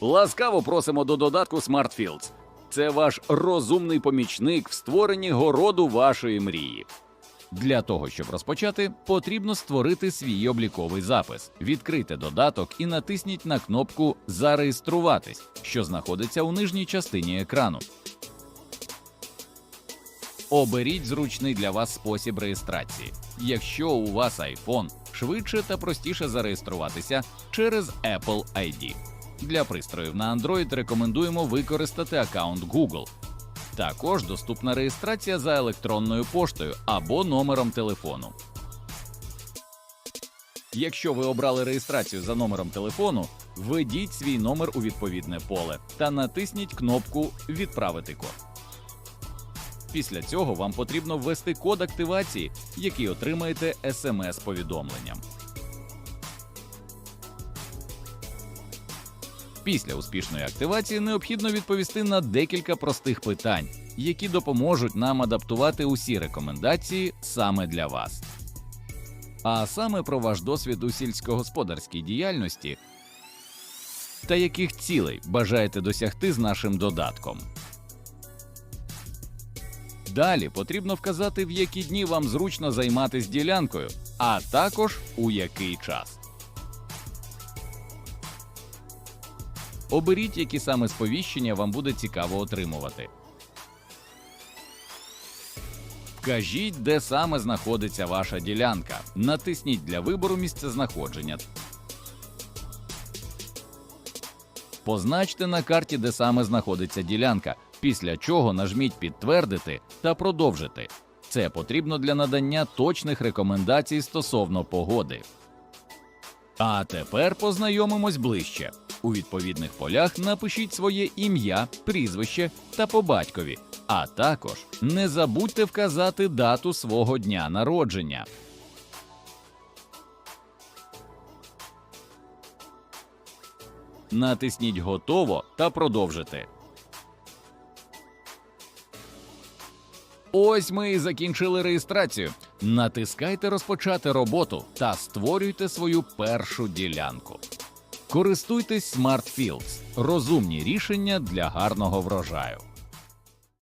Ласкаво просимо до додатку SmartFields. Це ваш розумний помічник в створенні городу вашої мрії. Для того, щоб розпочати, потрібно створити свій обліковий запис. Відкрийте додаток і натисніть на кнопку Зареєструватись, що знаходиться у нижній частині екрану. Оберіть зручний для вас спосіб реєстрації. Якщо у вас iPhone, швидше та простіше зареєструватися через Apple ID. Для пристроїв на Android рекомендуємо використати аккаунт Google. Також доступна реєстрація за електронною поштою або номером телефону. Якщо ви обрали реєстрацію за номером телефону, введіть свій номер у відповідне поле та натисніть кнопку Відправити код. Після цього вам потрібно ввести код активації, який отримаєте смс-повідомленням. Після успішної активації необхідно відповісти на декілька простих питань, які допоможуть нам адаптувати усі рекомендації саме для вас. А саме про ваш досвід у сільськогосподарській діяльності та яких цілей бажаєте досягти з нашим додатком. Далі потрібно вказати, в які дні вам зручно займатися ділянкою, а також у який час. Оберіть, які саме сповіщення вам буде цікаво отримувати. Вкажіть, де саме знаходиться ваша ділянка. Натисніть для вибору місцезнаходження. Позначте на карті, де саме знаходиться ділянка, після чого нажміть підтвердити та продовжити. Це потрібно для надання точних рекомендацій стосовно погоди. А тепер познайомимось ближче. У відповідних полях напишіть своє ім'я, прізвище та по батькові, а також не забудьте вказати дату свого дня народження. Натисніть Готово та продовжити. Ось ми і закінчили реєстрацію. Натискайте розпочати роботу та створюйте свою першу ділянку. Користуйтесь Smart розумні рішення для гарного врожаю.